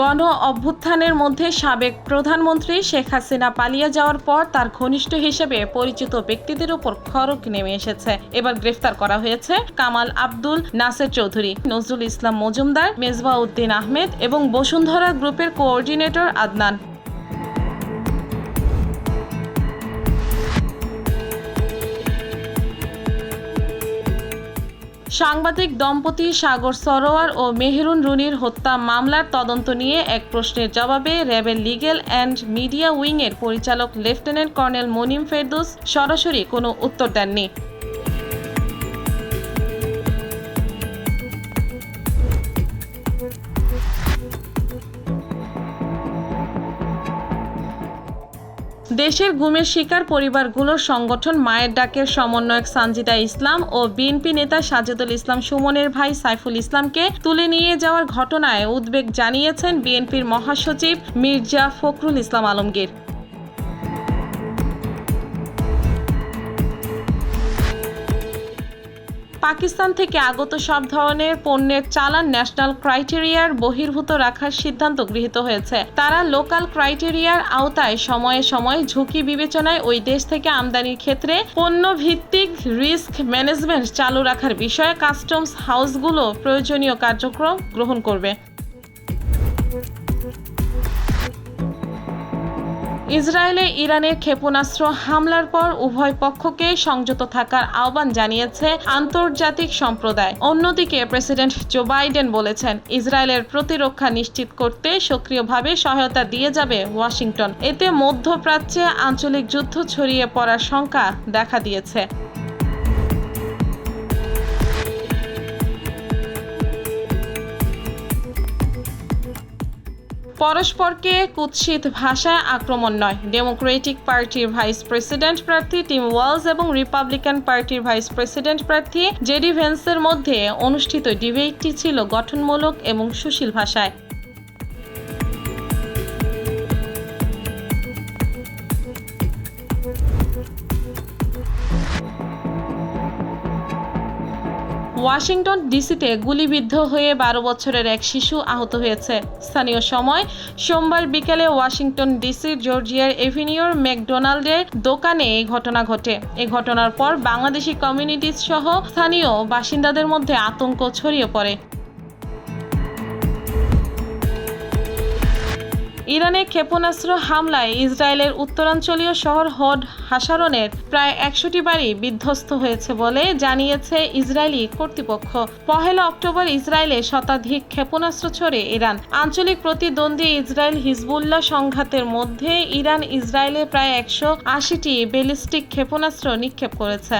গণ অভ্যুত্থানের মধ্যে সাবেক প্রধানমন্ত্রী শেখ হাসিনা পালিয়ে যাওয়ার পর তার ঘনিষ্ঠ হিসেবে পরিচিত ব্যক্তিদের উপর খড়ক নেমে এসেছে। এবার গ্রেফতার করা হয়েছে কামাল আব্দুল নাসের চৌধুরী, নজরুল ইসলাম মজুমদার মেজবা উদ্দিন আহমেদ এবং বসুন্ধরা গ্রুপের কোঅর্ডিনেটর আদনান। সাংবাদিক দম্পতি সাগর সরোয়ার ও মেহরুন রুনির হত্যা মামলার তদন্ত নিয়ে এক প্রশ্নের জবাবে র্যাবের লিগেল অ্যান্ড মিডিয়া উইংয়ের পরিচালক লেফটেন্যান্ট কর্নেল মনিম ফেরদুস সরাসরি কোনো উত্তর দেননি। দেশের গুমের শিকার পরিবারগুলোর সংগঠন মায়ের ডাকের সমন্বয়ক সানজিদা ইসলাম ও বিএনপি নেতা সাজেদুল ইসলাম সুমনের ভাই সাইফুল ইসলামকে তুলে নিয়ে যাওয়ার ঘটনায় উদ্বেগ জানিয়েছেন বিএনপির মহাসচিব মির্জা ফখরুল ইসলাম আলমগীর। পাকিস্তান থেকে আগত সব ধরনের পণ্যের চালান ন্যাশনাল ক্রাইটেরিয়ার বহির্ভূত রাখার সিদ্ধান্ত গৃহীত হয়েছে। তারা লোকাল ক্রাইটেরিয়ার আওতায় সময়ে সময়ে ঝুঁকি বিবেচনায় ওই দেশ থেকে আমদানির ক্ষেত্রে পণ্য ভিত্তিক রিস্ক ম্যানেজমেন্ট চালু রাখার বিষয়ে কাস্টমস হাউসগুলো প্রয়োজনীয় কার্যক্রম গ্রহণ করবে। ইসরায়েলে ইরানের ক্ষেপণাস্ত্র হামলার পর উভয় পক্ষকে সংযত থাকার আহ্বান জানিয়েছে আন্তর্জাতিক সম্প্রদায়। অন্যদিকে প্রেসিডেন্ট জো বাইডেন বলেছেন, ইসরায়েলের প্রতিরক্ষা নিশ্চিত করতে সক্রিয়ভাবে সহায়তা দিয়ে যাবে ওয়াশিংটন। এতে মধ্যপ্রাচ্যে আঞ্চলিক যুদ্ধ ছড়িয়ে পড়ার শঙ্কা দেখা দিয়েছে। পরস্পরকে কুৎসিত ভাষায় আক্রমণ নয়। ডেমোক্রেটিক পার্টির ভাইস প্রেসিডেন্ট প্রার্থী টিম ওয়ালস এবং রিপাবলিকান পার্টির ভাইস প্রেসিডেন্ট প্রার্থী জেডি ভেন্সের মধ্যে অনুষ্ঠিত ডিবেটটি ছিল গঠনমূলক এবং সুশীল ভাষায়। ওয়াশিংটন ডিসিতে গুলিবিদ্ধ হয়ে বারো বছরের এক শিশু আহত হয়েছে। স্থানীয় সময় সোমবার বিকেলে ওয়াশিংটন ডিসির জর্জিয়ার এভিনিউর ম্যাকডোনাল্ডের দোকানে এই ঘটনা ঘটে। এই ঘটনার পর বাংলাদেশি কমিউনিটিস সহ স্থানীয় বাসিন্দাদের মধ্যে আতঙ্ক ছড়িয়ে পড়ে। ইরানে ক্ষেপণাস্ত্র হামলায় ইসরায়েলের উত্তরাঞ্চলীয় শহর হড হাসারনের প্রায় একশোটি বাড়ি বিধ্বস্ত হয়েছে বলে জানিয়েছে ইসরায়েলি কর্তৃপক্ষ। পহেলা অক্টোবর ইসরায়েলে শতাধিক ক্ষেপণাস্ত্র ছড়ে ইরান। আঞ্চলিক প্রতিদ্বন্দ্বী ইসরায়েল হিজবুল্লাহ সংঘাতের মধ্যে ইরান ইসরায়েলে প্রায় একশো আশিটি ব্যালিস্টিক ক্ষেপণাস্ত্র নিক্ষেপ করেছে।